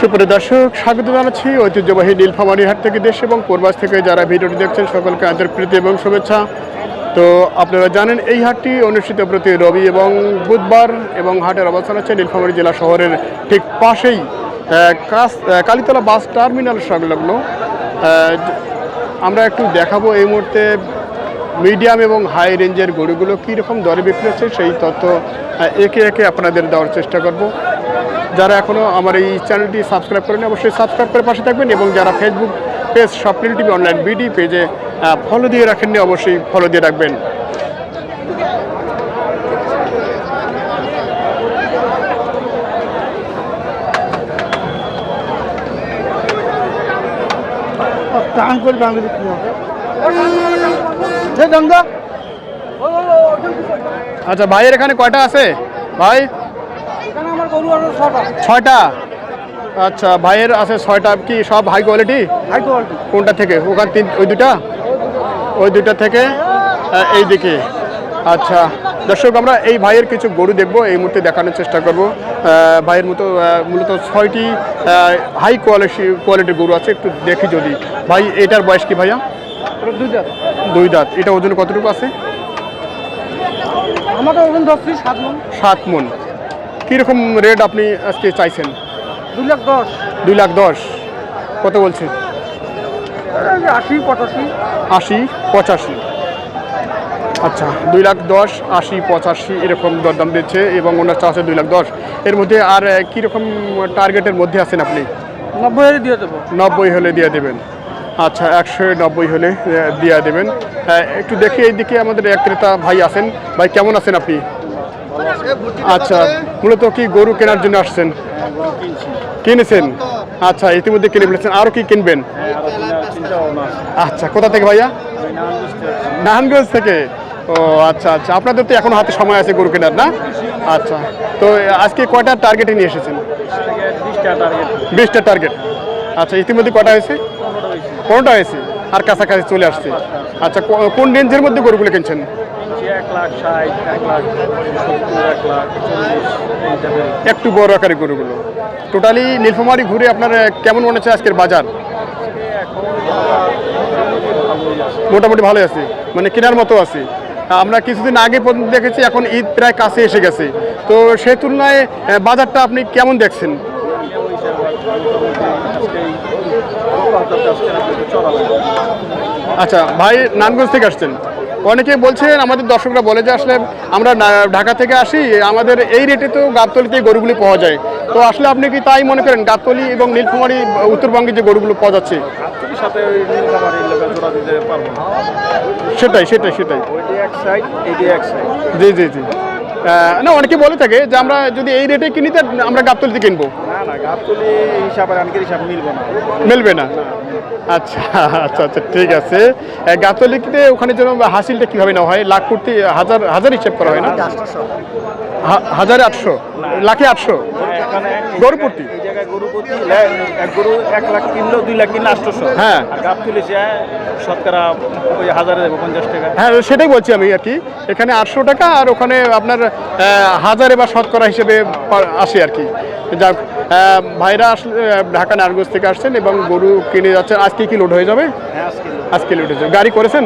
সুপ্রিয় দর্শক, স্বাগত জানাচ্ছি ঐতিহ্যবাহী নীলফামারী হাট থেকে দেশ এবং পূর্বাস থেকে যারা ভিডিওটি দেখছেন, সকলকে আন্তরিক প্রীতি এবং শুভেচ্ছা। তো আপনারা জানেন, এই হাটটি অনুষ্ঠিত প্রতি রবি এবং বুধবার এবং হাটের অবস্থান হচ্ছে নীলফামারী জেলা শহরের ঠিক পাশেই। কালীতলা বাস টার্মিনাল সংলগ্ন। আমরা একটু দেখাবো এই মুহূর্তে মিডিয়াম এবং হাই রেঞ্জের গরুগুলো কীরকম দরে বিক্রি হচ্ছে, সেই তথ্য একে একে আপনাদের দেওয়ার চেষ্টা করব। যারা এখনও আমার এই চ্যানেলটি সাবস্ক্রাইব করেন অবশ্যই সাবস্ক্রাইব করে পাশে থাকবেন এবং যারা Facebook page Swapnil TV online BD পেজে ফলো দিয়ে রাখেননি অবশ্যই ফলো দিয়ে রাখবেন। টান করে আচ্ছা ভাইয়ের এখানে কয়টা আছে? ভাই এখানে আমার গরু আছে ছটা ছয়টা? আচ্ছা ভাইয়ের আছে ছয়টা কি সব হাই কোয়ালিটি হাই কোয়ালিটি কোনটা থেকে? ওখান তিন ওই দুটা ওই দুটা থেকে এই দিকে। আচ্ছা দর্শক আমরা এই ভাইয়ের কিছু গরু দেখব এই মুহূর্তে দেখানোর চেষ্টা করব। ভাইয়ের মতো মূলত ছয়টি হাই কোয়ালিটি কোয়ালিটির গরু আছে একটু দেখি যদি। ভাই এটার বয়স কি ভাইয়া? দুই দাঁত এটা ওজন কতটুকু আছে? আমাকে ওজন ধরছি সাত মন। সাত মন। কীরকম রেট আপনি আজকে চাইছেন? দুই লাখ দশ। দুই লাখ দশ। কত বলছে? আশি পঁচাশি। আশি পঁচাশি। আচ্ছা দুই লাখ দশ আশি পঁচাশি এরকম দরদাম দিচ্ছে এবং ওনার চা আছে দুই লাখ দশ। এর মধ্যে আর কীরকম টার্গেটের মধ্যে আছেন আপনি? নব্বই হলে দিয়ে দেবো। নব্বই হলে দিয়ে দেবেন। আচ্ছা একশো নব্বই হলে দিয়ে দেবেন। একটু দেখি এইদিকে আমাদের এক ক্রেতা ভাই আছেন। ভাই কেমন আছেন আপনি? আচ্ছা মূলত কি গরু কেনার জন্য আসছেন? কিনেছেন? আচ্ছা ইতিমধ্যে কিনে ফেলেছেন। আরও কি কিনবেন? আচ্ছা কোথা থেকে ভাইয়া? নারায়ণগঞ্জ থেকে। ও আচ্ছা আচ্ছা। আপনাদের তো এখন হাতে সময় আছে গরু কেনার, না? আচ্ছা তো আজকে কয়টা টার্গেটে নিয়ে এসেছেন? বিশটা টার্গেট আচ্ছা ইতিমধ্যে কটা হয়েছে? পনেরোটা হয়েছে। আর কাছাকাছি চলে আসছে। আচ্ছা কোন রেঞ্জের মধ্যে গরুগুলো কিনছেন? এক লাখ, সত্তর, এক লাখ একটু বড় আকারের গরুগুলো। টোটালি নীলফামারি ঘুরে আপনার কেমন মনে হচ্ছে আজকের বাজার? মোটামুটি ভালো আছে। মানে কেনার মতো আছে। আমরা কিছুদিন আগে পর্যন্ত দেখেছি, এখন ঈদ প্রায় কাছে এসে গেছে। তো সেই তুলনায় বাজারটা আপনি কেমন দেখছেন? আচ্ছা ভাই নানগঞ্জ থেকে আসছেন। অনেকে বলছেন আমাদের দর্শকরা বলে যে আসলে আমরা ঢাকা থেকে আসি আমাদের এই রেটে তো গাবতলিতে গরুগুলি পাওয়া যায়। তো আসলে আপনি কি তাই মনে করেন গাবতলি এবং নীলকুমারী উত্তরবঙ্গে যে গরুগুলো পাওয়া যাচ্ছে? সেটাই সেটাই সেটাই। জি জি জি। না অনেকে বলে থাকে যে আমরা যদি এই রেটে কিনি তা আমরা গাবতলিতে কিনবো। না না গাবতলি হিসাব আর আনকের হিসাব মিলবো না। মিলবে না? আচ্ছা আচ্ছা আচ্ছা ঠিক আছে। ওখানে যেন হাসিলটা কীভাবে নেওয়া হয়? লাখ কোটি হাজার হাজার হিসেব করা হয় না? হাজারে আটশো? লাখে আটশো? এক গরু এক লাখ কিনলো দুই লাখ কিনলে আটশোশো। হ্যাঁ। শতকরা ওই হাজারে দেবো পঞ্চাশ টাকা। হ্যাঁ সেটাই বলছি আমি আর কি। এখানে আটশো টাকা আর ওখানে আপনার হাজারে বা শতকরা হিসেবে আসে আর কি। যাক ভাইরা আসলে ঢাকা নারগোজ থেকে আসছেন এবং গরু কিনে যাচ্ছেন। আজকে কি লোড হয়ে যাবে? হ্যাঁ আজকে লোড হয়ে যাবে। গাড়ি করেছেন?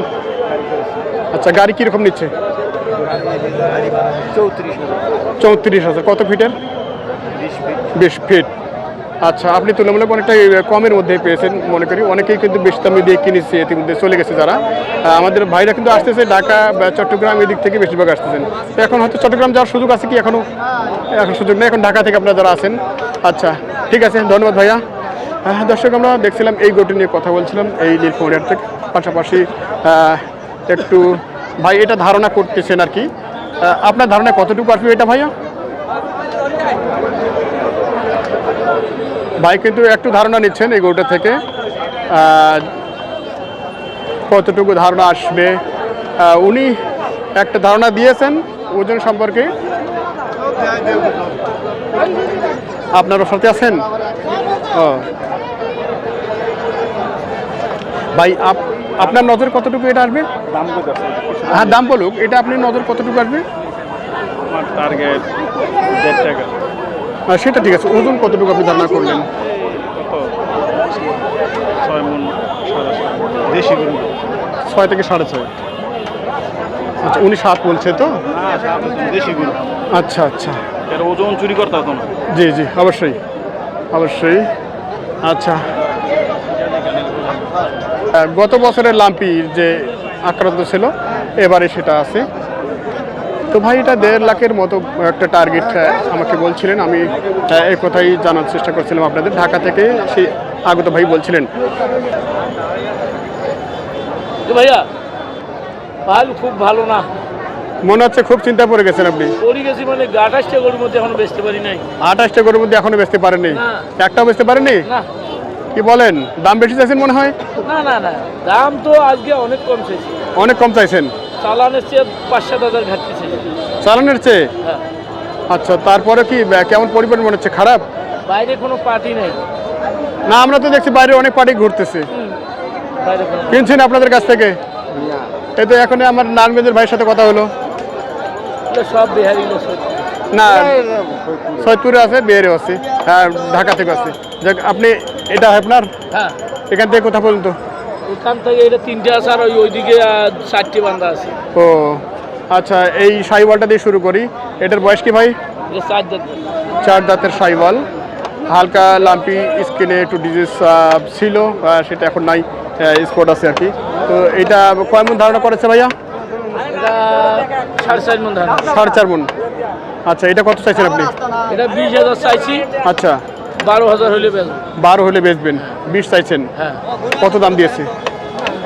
আচ্ছা গাড়ি কীরকম নিচ্ছে? চৌত্রিশ চৌত্রিশ হাজার। কত ফিটের বিশ ফিট বিশ ফিট আচ্ছা আপনি তুলনামূলক অনেকটা কমের মধ্যে পেয়েছেন, মনে করি। অনেকেই কিন্তু বেশি দামে দিয়ে কিনেছে, ইতিমধ্যে চলে গেছে যারা। আমাদের ভাইরা কিন্তু আসতেছে ঢাকা বা চট্টগ্রাম এদিক থেকে বেশিরভাগ আসতেছেন। তো এখন হয়তো চট্টগ্রাম যাওয়ার সুযোগ আছে কি এখনও এখন সুযোগ নেই, এখন ঢাকা থেকে আপনারা যারা আছেন। আচ্ছা ঠিক আছে, ধন্যবাদ ভাইয়া। হ্যাঁ দর্শক, আমরা দেখছিলাম এই গোটি নিয়ে কথা বলছিলাম, এই নীলফামারী থেকে পাশাপাশি একটু, ভাই, এটা ধারণা করতেছেন আর কি। আপনার ধারণা কতটুকু আসবে এটা ভাইয়া? ভাই কিন্তু একটু ধারণা নিচ্ছেন এই গরুটা থেকে। কতটুকু ধারণা আসবে? উনি একটা ধারণা দিয়েছেন ওজন সম্পর্কে। আপনারও সাথে আছেন? ও। ভাই আপ- আপনার নজর কতটুকু এটা আসবে? হ্যাঁ দাম বলুক। এটা আপনি নজর কতটুকু আসবে? আমার টার্গেট দেড় টাকা। সেটা ঠিক আছে। ওজন কতটুকু আপনি ধারণা করলেন? ছয় থেকে সাড়ে ছয়। আচ্ছা উনি সাত বলছে তো? দেশি গরু। আচ্ছা আচ্ছা। ওজন চুরি করতে হতো না? জি জি অবশ্যই। অবশ্যই। আচ্ছা। গত বছরের লাম্পির যে আক্রান্ত ছিল এবারে সেটা আছে। তো ভাই এটা দেড় লাখের মতো একটা টার্গেট আমাকে বলছিলেন। আমি এই কথাই জানার চেষ্টা করছিলাম আপনাদের। ঢাকা থেকে সেই আগত ভাই বলছিলেন। ভাইয়া মাল খুব ভালো না। মনে হচ্ছে খুব চিন্তা পড়ে গেছেন আপনি। পড়ে গেছি মানে আঠাশটা গরুর মধ্যে এখনও বেচতে পারি নাই। আঠাশটা গরুর মধ্যে এখনও বেচতে পারেননি একটাও বেচতে পারেননি কি বলেন দাম বেশি চাইছেন মনে হয়? না না না। দাম তো আজকে অনেক কম চাইছি। অনেক কম চাইছেন? চালানের চেয়ে পাঁচ সাত হাজার ঘাটতি ছিল। চালানের চেয়ে? হ্যাঁ। আচ্ছা তারপরে কি কেমন পরিমাণ মনে হচ্ছে খারাপ? বাইরে কোনো পার্টি নেই। না আমরা তো দেখছি বাইরে অনেক পার্টি ঘুরতেছে। হুম, বাইরে কোনো কিনছেন আপনাদের কাছ থেকে? এই তো এখন আমার নারায়ণগঞ্জের ভাইয়ের সাথে কথা হলো। সব বিহারি না সৈয়দপুরে আছে বিহারে আছে হ্যাঁ ঢাকা থেকে আছে। যাক আপনি এটা আপনার? হ্যাঁ। এখান থেকে কথা বলুন তো। ওখান থেকে এটা তিনটে আছে আর ওই ওইদিকে চারটে বান্ধা আছে। ও আচ্ছা এই সাইওয়ালটা দিয়ে শুরু করি। এটার বয়স কি ভাই? চার জাত চার দাঁতের সাইওয়াল। হালকা লাম্পি স্কিনে একটু ডিজিজ ছিল সেটা এখন নাই স্পট আছে আর কি। তো এটা কয় মন ধারণা করেছে ভাইয়া? এটা সাড়ে চার সাড়ে চার মন। আচ্ছা এটা কত চাইছেন আপনি? এটা বিশ হাজার চাইছি। আচ্ছা। বারো হাজার হইলে বেচবো। বারো হলে বেচবেন বিশ চাইছেন। হ্যাঁ। কত দাম দিয়েছে?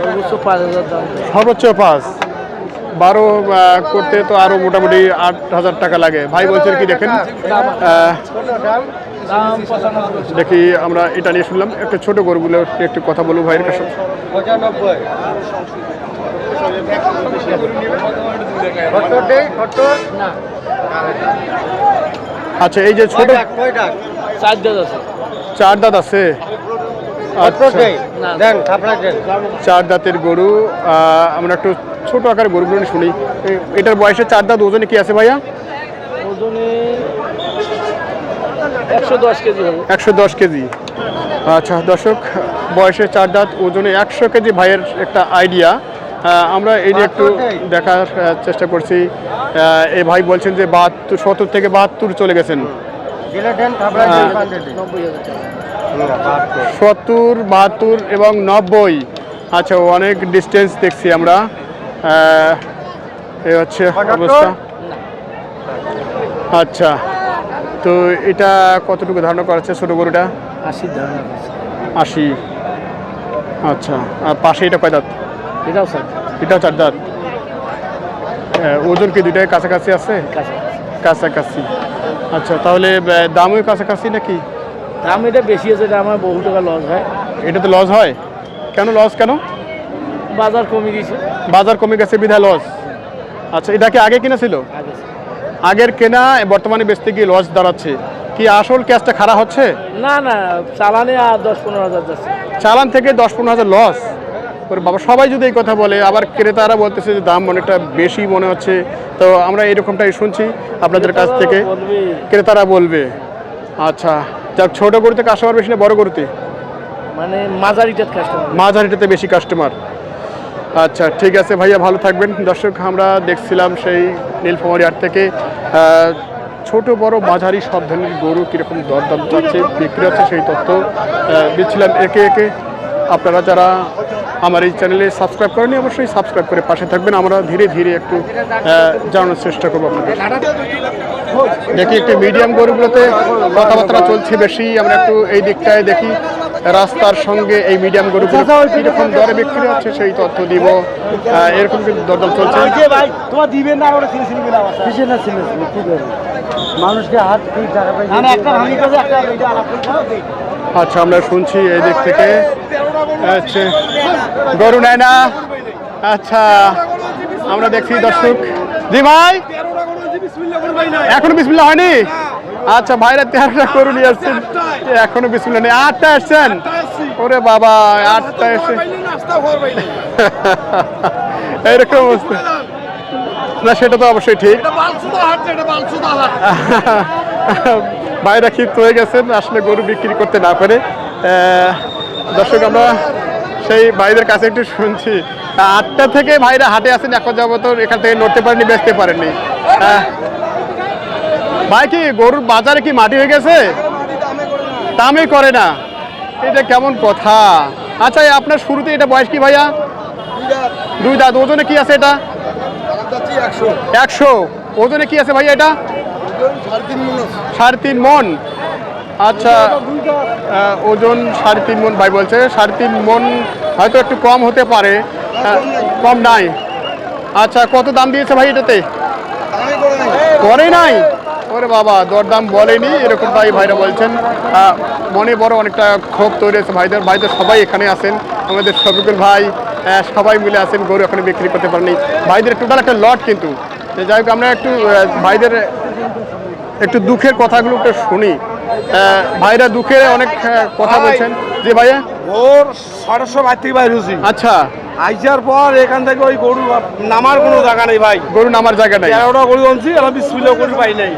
সর্বোচ্চ পাঁচ হাজার দাম সর্বোচ্চ পাঁচ। বারো করতে তো আরও মোটামুটি আট হাজার টাকা লাগে। ভাই বলছেন কি দেখেন? দেখি আমরা এটা নিয়ে শুনলাম। একটা ছোট গরুগুলো একটু কথা বলব ভাইয়ের কাছে। আচ্ছা এই যে ছোট চার জাত আছে। চার দাঁত আছে? আচ্ছা। চার দাঁতের গরু আমরা একটু ছোট আকারের গরুগুলো শুনি। এটার বয়সে চার দাঁত ওজনে কি আছে ভাইয়া? ওজনে একশো দশ কেজি একশো দশ কেজি। আচ্ছা দর্শক বয়সে চার দাঁত ওজনে একশো কেজি ভাইয়ের একটা আইডিয়া আমরা এই যে একটু দেখার চেষ্টা করছি। আহ, এই ভাই বলছেন যে বাহাত্তর সত্তর থেকে বাহাত্তর চলে গেছেন। সত্তর বাহাত্তর এবং নব্বই। আচ্ছা অনেক ডিস্টেন্স দেখছি আমরা। এই হচ্ছে অবস্থা। আচ্ছা তো এটা কতটুকু ধারণা করা হচ্ছে ছোটো গরুটা? ধারণা আশি। আচ্ছা আর পাশে এটা কয় দাঁত? এটাও স্যার এটাও চার দাঁত। ওজন কি দুইটাই কাছাকাছি আছে? কাছাকাছি। কাছাকাছি। আচ্ছা তাহলে দামও কাছাকাছি নাকি? দাম এটা বেশি আছে এটা আমার বহু টাকা লস হয়। এটা তো লস হয়? কেন লস কেন? বাজার কমে গেছে। বাজার কমে গেছে বিধায় লস আচ্ছা এটা কি আগে কিনা ছিল? আগের কেনা বর্তমানে বেচতে গিয়ে লস দাঁড়াচ্ছে। কি আসল ক্যাশটা খারাপ হচ্ছে? না না চালানে আর দশ পনেরো হাজার যাচ্ছে। চালান থেকে দশ পনেরো হাজার লস ওর বাবা সবাই যদি এই কথা বলে আবার ক্রেতারা বলতেছে যে দাম অনেকটা বেশি মনে হচ্ছে তো আমরা এরকমটাই শুনছি আপনাদের কাছ থেকে। ক্রেতারা বলবে। আচ্ছা যাক ছোট গরুতে কাস্টমার বেশি না বড় গরুতে? মানে মাঝারিটার কাস্টমার মাঝারিটাতে বেশি কাস্টমার আচ্ছা ঠিক আছে ভাইয়া ভালো থাকবেন। দর্শক আমরা দেখছিলাম সেই নীলফামারি হাট থেকে ছোট বড় মাঝারি সব ধরনের গরু কীরকম দরদাম যাচ্ছে বিক্রি হচ্ছে সেই তথ্য দিচ্ছিলাম একে একে। আপনারা যারা আমার এই চ্যানেলে সাবস্ক্রাইব করেনি অবশ্যই সাবস্ক্রাইব করে পাশে থাকবেন। আমরা ধীরে ধীরে একটু জানানোর চেষ্টা করব আপনাদের। দেখি একটু মিডিয়াম গরুগুলোতে কথাবার্তা চলছে বেশি। আমরা একটু এই দিকটায় দেখি রাস্তার সঙ্গে এই মিডিয়াম গরুগুলো কীরকম দরে বিক্রি হচ্ছে সেই তথ্য দিব। এরকম কিন্তু দরদাম চলছে। মানুষকে হাত আলাপ করতে আচ্ছা আমরা শুনছি এই দিক থেকে। আচ্ছা। গরু নেয় না? আচ্ছা আমরা দেখছি দর্শক। জি ভাই। এখনও বিসমিল্লা হয়নি? আচ্ছা ভাইরা তেরোটা গরু নিয়ে আসছেন। এখনও বিসমিল্লা নেই। আটটা আসছেন? ওরে বাবা আটটা এসে এইরকম অবস্থা। না সেটা তো অবশ্যই ঠিক। ভাইরা ক্ষিপ্ত হয়ে গেছেন আসলে গরু বিক্রি করতে না পারে। আহ, দর্শক আমরা সেই ভাইদের কাছে একটু শুনছি। আটটা থেকে ভাইরা হাটে আসেন এখন যাবত এখান থেকে নড়তে পারেনি বেচতে পারেননি আহ, ভাই কি গরুর বাজারে কি মাটি হয়ে গেছে? দামই করে না। এটা কেমন কথা? আচ্ছা আপনার শুরুতে এটা বয়স কি ভাইয়া? দুই দাঁত। ওজনে কি আছে এটা? একশো। ওজনে কি আছে ভাইয়া এটা? সাড়ে তিন মন। আচ্ছা ওজন সাড়ে তিন মন ভাই বলছে, সাড়ে তিন মন হয়তো একটু কম হতে পারে কম নাই। আচ্ছা কত দাম দিয়েছে ভাই এটাতে? করে নাই? ওরে বাবা, দরদাম বলেনি, এরকম ভাই ভাইরা বলছেন। মনে বড় অনেকটা ক্ষোভ তৈরি হয়েছে ভাইদের ভাইদের সবাই এখানে আছেন। আমাদের শফিকুল ভাই সবাই মিলে আছেন, গরু এখানে বিক্রি করতে পারেনি। ভাইদের টোটাল একটা লট কিন্তু। যাই হোক, আমরা একটু ভাইদের একটু দুঃখের কথাগুলো একটু শুনি। ভাইরা দুঃখের অনেক কথা ভাই। বলছেন। যে ভাইয়া? ওর সরস্ব বাইর থেকে বাইর হয়েছি। আচ্ছা। আইসার পর এখান থেকে ওই গরু নামার কোনো জায়গা নেই ভাই। গরু নামার জায়গা নেই। তেরোটা গরু আনছি আমি গরু পাই নাই।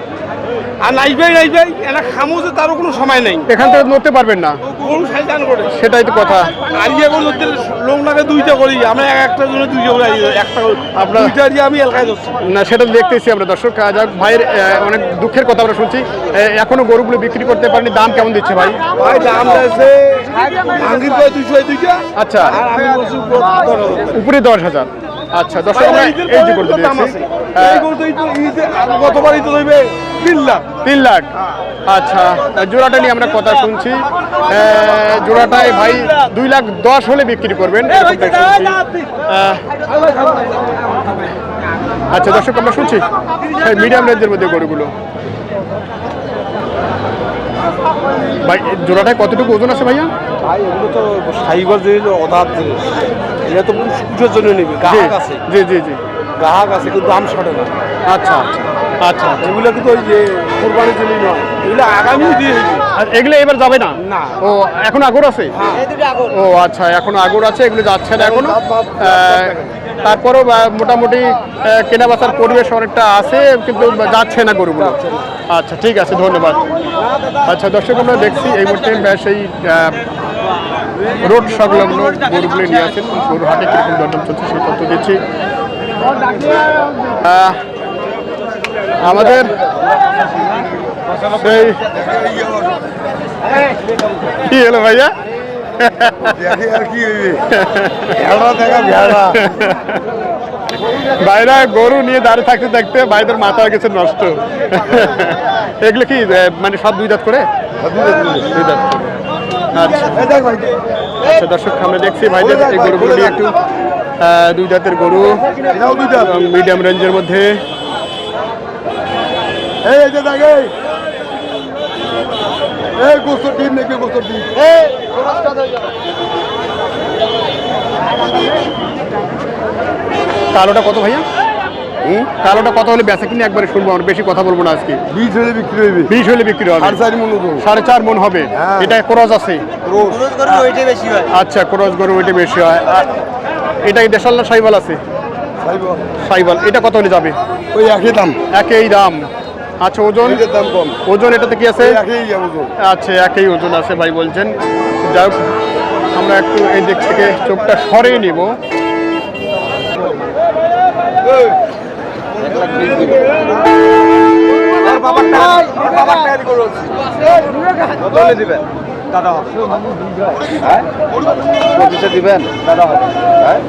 আর নাইবেই নাইবেই এরা খামো যে তারও কোনো সময় নেই। এখান থেকে নড়তে পারবেন না। গরু সাইজান করে। সেটাই তো কথা। আর ইয়ে ধরতে লোক লাগে দুইটা করি আমরা এক একটা জন্য দুইটা করে একটা করে। আপনার- দুইটা দিয়ে আমি এলাকায় ধরছি। না সেটা দেখতেছি আমরা দর্শক। যাক ভাইয়ের অনেক দুঃখের কথা আমরা শুনছি। এখনও গরুগুলো বিক্রি করতে পারেনি। দাম কেমন দিচ্ছে ভাই? ভাই দাম আঙ্গির করে দুইশো দুইটা? আচ্ছা। আর আমি বলছি দশ হাজার। আচ্ছা দর্শক আমরা এই যে করতে দিয়েছি ঈদ- হইবে তিন লাখ। তিন লাখ। আচ্ছা জোড়াটা নিয়ে আমরা কথা শুনছি। জোড়াটায় ভাই দুই লাখ দশ হলে বিক্রি করবেন আচ্ছা দর্শক আমরা শুনছি মিডিয়াম রেঞ্জের মধ্যে গরুগুলো। ভাই জোড়াটায় কতটুকু ওজন আছে ভাইয়া? ভাই এগুলো তো সাইবার জিনিস জিনিস। এটা তো পুজোর জন্য নেবে। গ্রাহক আছে। জি জি জি। গ্রাহক আছে কিন্তু দাম সটে না। আচ্ছা আচ্ছা। আচ্ছা আচ্ছা। এগুলো কিন্তু ওই যে কোরবানির জন্য নয় এগুলো আগামী দিয়ে আর এগুলো এবার যাবে না? না। ও এখন আগর আছে? ও আচ্ছা এখন আগর আছে এগুলো যাচ্ছে না এখনও। তারপরেও মোটামুটি কেনা বেচার পরিবেশ অনেকটা আছে কিন্তু যাচ্ছে না গরুগুলো। আচ্ছা ঠিক আছে ধন্যবাদ। আচ্ছা দর্শক আমরা দেখছি এই মুহূর্তে সেই রোড সংলগ্ন গরুগুলো নিয়ে আছেন গরু হাটে কীরকম দরদাম চলছে সেই তথ্য দিচ্ছি। আমাদের সেই কি হলো ভাইয়া? বাইরা গরু নিয়ে দাঁড়িয়ে থাকতে থাকতে ভাইদের মাথা গেছে নষ্ট। এগুলো কি মানে সব দুই দাঁত করে। দুই দাঁত করে। আচ্ছা। আচ্ছা দর্শক আমরা দেখছি ভাইদের এই গরুগুলো নিয়ে একটু দুই জাতের গরু মিডিয়াম রেঞ্জের মধ্যে। কালোটা কত ভাইয়া? কালোটা কত হলে বেচা কিনে একবারে শুনব আমরা বেশি কথা বলব না আজকে? বীজ হলে বিক্রি হইবে। বিশ হলে বিক্রি হবে। আর চারি মন সাড়ে চার মন হবে। হ্যাঁ। এটা ক্রস আছে? আচ্ছা ক্রস গরু ওইটা বেশি হয়। এটা কি দেশাল না সাইবাল আছে? সাইবাল। এটা কত হলে যাবে? ওই একই দাম। একই দাম। আচ্ছা ওজন? দাম কম। ওজন এটাতে কি আছে? ওই একই ওজন। আচ্ছা একই ওজন আছে ভাই বলছেন। যাই হোক আমরা একটু এই দিক থেকে চোখটা সরিয়ে নিব। বাবার টাকা বাবার টাকা করে কত হলে দিবেন দাদা হ্যাঁ পঁচিশে দিবেন দাদা হ্যাঁ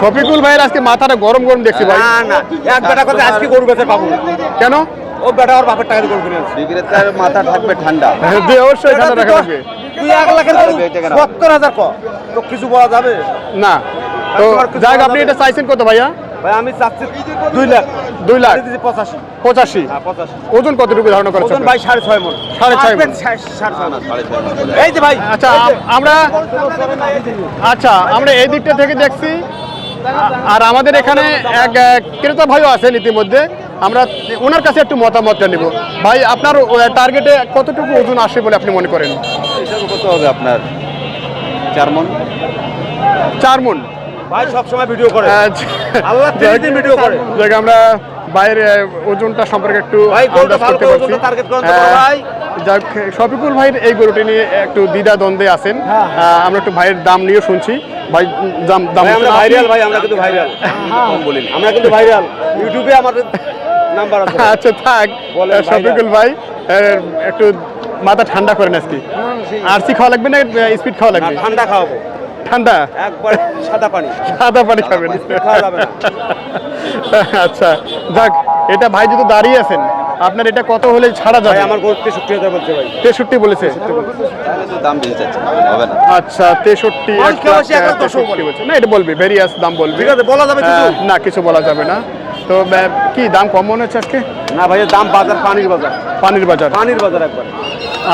শফিকুল ভাইয়ের আজকে মাথাটা গরম গরম দেখছি ভাই। না না এক বেটা কথা আজকে গরু বেচে পাবো। কেন? ও বেটা ওর বাপের টাকা গরু কিনে বিক্রেতার মাথা থাকবে ঠান্ডা। জি অবশ্যই ঠান্ডা রাখা লাগবে। তুই এক লাখের গরু সত্তর হাজার ক। তো কিছু বলা যাবে? না তো যাই হোক, আপনি এটা চাইছেন কত ভাইয়া? ভাই আমি চাচ্ছি দুই লাখ। দুই লাখ। দিচ্ছি পঁচাশি। পঁচাশি? হ্যাঁ পঁচাশি। ওজন কতটুকু ধারণা করেছেন ওজন ভাই সাড়ে ছয় মন। সাড়ে ছয় মণ। এই যে ভাই আচ্ছা আমরা আচ্ছা আমরা এই দিকটা থেকে দেখছি। আর আমাদের এখানে এক ক্রেতা ভাইও আছেন ইতিমধ্যে। আমরা ওনার কাছে একটু মতামতটা নেব। ভাই আপনার টার্গেটে কতটুকু ওজন আসে বলে আপনি মনে করেন? কত হবে আপনার চার মন। চার মন। ভাই সবসময় ভিডিও করে। আল্লাহ দিন ভিডিও করে। যাক আমরা বাইরে ওজনটা সম্পর্কে একটু ভাই গোলটা আন্দাজ ভালো করতে করে পারছি। টার্গেট করেন তো ভাই? যাক শফিকুল ভাইয়ের এই গরুটি নিয়ে একটু দ্বিধা দ্বন্দ্বে আছেন। হ্যাঁ, আমরা একটু ভাইয়ের দাম নিয়ে শুনছি। ভাই দাম দাম আমরা ভাইরাল ভাই আমরা কিন্তু ভাইরাল বলি আমরা কিন্তু ভাইরাল ইউটিউবে আমাদের নাম্বার আছে আচ্ছা থাক। শফিকুল ভাই একটু মাথা ঠান্ডা করেন আজকে। আরসি খাওয়া লাগবে না স্পিড খাওয়া না, লাগবে ঠান্ডা খাওয়াবো। ঠান্ডা? একবার সাদা পানি। সাদা পানি খাবেন। আচ্ছা যাক এটা ভাই যদি দাঁড়িয়ে আছেন আপনার এটা কত হলে ছাড়া যায় যাবে আমার গরু তেষট্টি হাজার বলছে ভাই। তেষট্টি বলেছে? দাম বেশি চাচ্ছে হবে না। আচ্ছা তেষট্টি না এটা বলবে ভেরিয়াস দাম বলবে। ঠিক আছে, বলা যাবে কিছু? না কিছু বলা যাবে না। তো কি দাম কম মনে হচ্ছে আজকে? না ভাই দাম বাজার পানির বাজার। পানির বাজার। পানির বাজার একবার।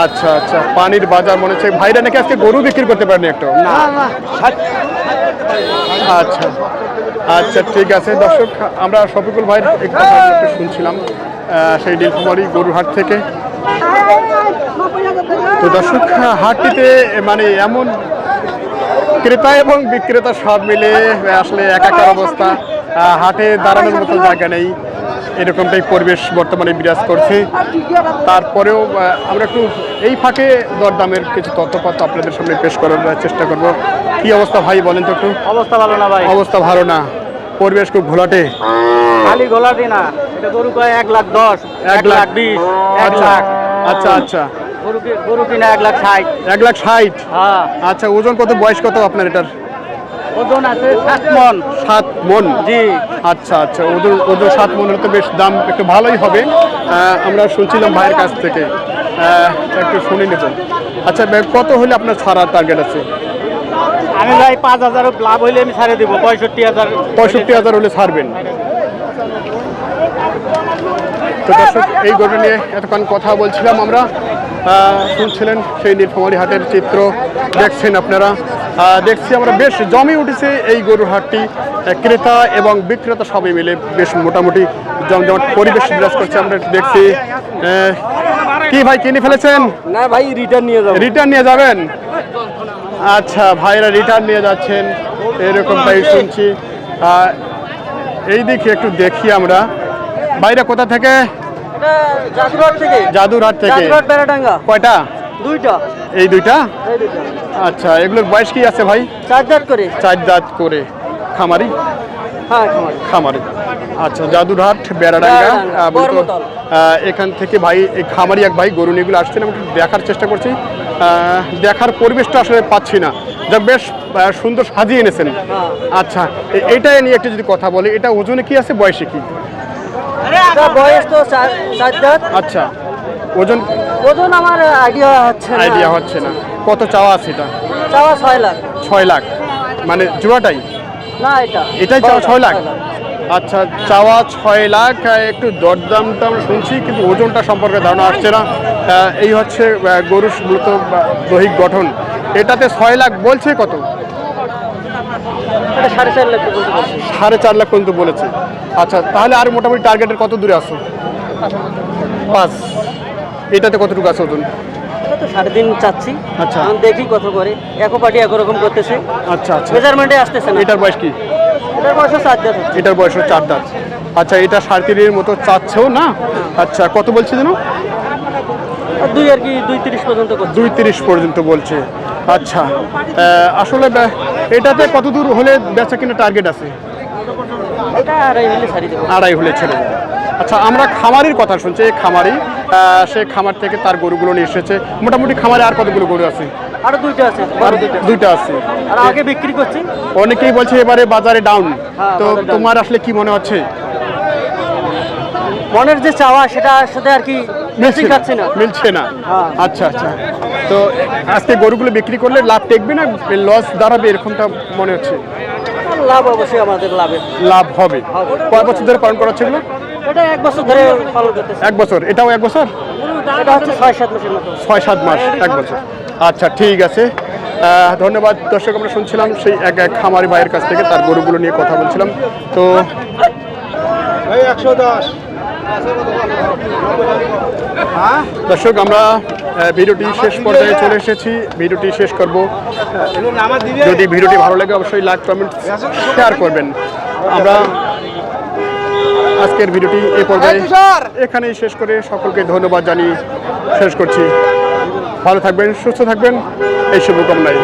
আচ্ছা আচ্ছা পানির বাজার মনে হচ্ছে। ভাইরা নাকি আজকে গরু বিক্রি করতে পারেনি একটা? না। ষাট। আচ্ছা আচ্ছা ঠিক আছে। দর্শক আমরা শফিকুল কথা একটু শুনছিলাম সেই নীলকুমারী গরুহাট থেকে। তো দর্শক হাটটিতে মানে এমন ক্রেতা এবং বিক্রেতা সব মিলে আসলে একাকার অবস্থা। হাটে দাঁড়ানোর মতো জায়গা নেই। এরকমটাই পরিবেশ বর্তমানে বিরাজ করছে। তারপরেও আমরা একটু এই ফাঁকে দরদামের কিছু তথ্যপত্র আপনাদের সামনে পেশ করার চেষ্টা করব। কি অবস্থা ভাই বলেন তো একটু? অবস্থা ভালো না ভাই। অবস্থা ভালো না। পরিবেশ খুব ঘোলাটে। খালি গলাটি না। এটা গরু কয় এক লাখ দশ এক লাখ বিশ এক আচ্ছা লাখ। আচ্ছা আচ্ছা। গরু গরু কিনা এক লাখ ষাট। এক লাখ ষাট? হ্যাঁ। আচ্ছা ওজন কত বয়স কত আপনার এটার? ওজন আছে সাত মন। সাত মন? জি। আচ্ছা আচ্ছা ওজন ওজন সাত মনের তো বেশ দাম একটু ভালোই হবে। আমরা শুনছিলাম ভাইয়ের কাছ থেকে। একটু শুনে নেব। আচ্ছা ভাই, কত হলে আপনার ছাড়ার টার্গেট আছে? আমি ভাই পাঁচ হাজার লাভ হইলে আমি ছাড়ে দিব পঁয়ষট্টি হাজার। পঁয়ষট্টি হাজার হলে ছাড়বেন। তো দর্শক এই গরু নিয়ে এতক্ষণ কথা বলছিলাম আমরা। শুনছিলেন সেই নীলফামারী হাটের চিত্র দেখছেন আপনারা। দেখছি আমরা বেশ জমে উঠেছে এই গরুর হাটটি। ক্রেতা এবং বিক্রেতা সবাই মিলে বেশ মোটামুটি জমজমাট পরিবেশ বিরাজ করছে আমরা দেখছি। কি ভাই কিনে ফেলেছেন? না ভাই রিটার্ন নিয়ে যাবেন রিটার্ন নিয়ে যাবেন? আচ্ছা ভাইরা রিটার্ন নিয়ে যাচ্ছেন। এরকমটাই শুনছি। এই দিকে একটু দেখি আমরা। ভাইরা কোথা থেকে? এটা থেকে। জাদুরহাট থেকে। জাদুঘর বেড়াডাঙ্গা। কয়টা? দুইটা। এই দুইটা? এই দুইটা। আচ্ছা এগুলোর বয়স কি আছে ভাই? চার দাঁত করে। চার দাঁত করে। খামারি? হ্যাঁ খামার। খামারি। আচ্ছা জাদুরহাট বেড়াডাঙ্গা এখান থেকে ভাই এই খামারি এক ভাই গরু নিয়ে আসছেন আমি দেখার চেষ্টা করছি। দেখার পরিবেশটা আসলে পাচ্ছি না। যা বেশ সুন্দর সাজিয়ে এনেছেন। হ্যাঁ। আচ্ছা এটা নিয়ে একটু যদি কথা বলি এটা ওজনে কি আছে বয়সে কি? বয়স তো চার চার দাঁত। আচ্ছা ওজন ওজন আমার আইডিয়া হচ্ছে না। আইডিয়া হচ্ছে না। কত চাওয়া আছে এটা? চাওয়া ছয় লাখ। ছয় লাখ। মানে জোড়াটাই না এটা। এটাই চাওয়া ছয় লাখ? আচ্ছা চাওয়া ছয় লাখ একটু দরদামটা আমরা শুনছি কিন্তু ওজনটা সম্পর্কে ধারণা আসছে না। এই হচ্ছে গরুর মূলত দৈহিক গঠন। এটাতে ছয় লাখ বলছে কত? সাড়ে চার লাখ পর্যন্ত বলেছে। আচ্ছা তাহলে আর মোটামুটি টার্গেটের কত দূরে আসো? পাঁচ। এটাতে কতটুকু আছে ওজন? এটা তো সাড়ে তিন চাচ্ছি। আচ্ছা। দেখি কত করে। একো পার্টি একরকম করতেছে। আচ্ছা আচ্ছা। মেজারমেন্টে আসতেছে না। এটার বয়স কি? এটার বয়স চার দাঁত এটার বয়স চার দাঁত। আচ্ছা এটা সাড়ে তিনের মতো চাচ্ছেও না? আচ্ছা কত বলছে যেন? দুই আর কি দুই তিরিশ পর্যন্ত দুই তিরিশ পর্যন্ত বলছে। আচ্ছা আসলে এটাতে কত দূর হলে বেচা কিনা টার্গেট আছে? আড়াই হলে আড়াই হলে ছেড়ে দেবে। আচ্ছা আমরা খামারির কথা শুনছি এই খামারি সে খামার থেকে তার গরুগুলো নিয়ে এসেছে। মোটামুটি খামারে আর কতগুলো গরু আছে? আরও দুইটা আছে। দুইটা আছে। আর আগে বিক্রি করছি। অনেকেই বলছে এবারে বাজারে ডাউন হ্যাঁ, তো তোমার আসলে কি মনে হচ্ছে? মনের যে চাওয়া সেটার সাথে আর কি মিলছে? খাচ্ছি না। মিলছে না। হ্যাঁ। আচ্ছা আচ্ছা। তো আজকে গরুগুলো বিক্রি করলে লাভ টেকবে না? লস দাঁড়াবে এরকমটা মনে হচ্ছে? লাভ অবশ্যই আমাদের লাভের লাভ হবে। কয় বছর ধরে পালন করা ছিল এটা এক বছর ধরে পালন করতেছে। এক বছর। এটাও এক বছর? এটা হচ্ছে ছয় সাত মাসের মতো। ছয় সাত মাস এক বছর। আচ্ছা ঠিক আছে। ধন্যবাদ। দর্শক আমরা শুনছিলাম সেই এক এক খামারি ভাইয়ের কাছ থেকে তার গরুগুলো নিয়ে কথা বলছিলাম। তো একশো দশ। দর্শক আমরা ভিডিওটি শেষ পর্যায়ে চলে এসেছি। ভিডিওটি শেষ করব। যদি ভিডিওটি ভালো লাগে অবশ্যই লাইক কমেন্ট শেয়ার করবেন। আমরা আজকের ভিডিওটি এ পর্যায়ে এখানেই শেষ করে সকলকে ধন্যবাদ জানিয়ে শেষ করছি। ভালো থাকবেন সুস্থ থাকবেন। এই শুভকামনায়।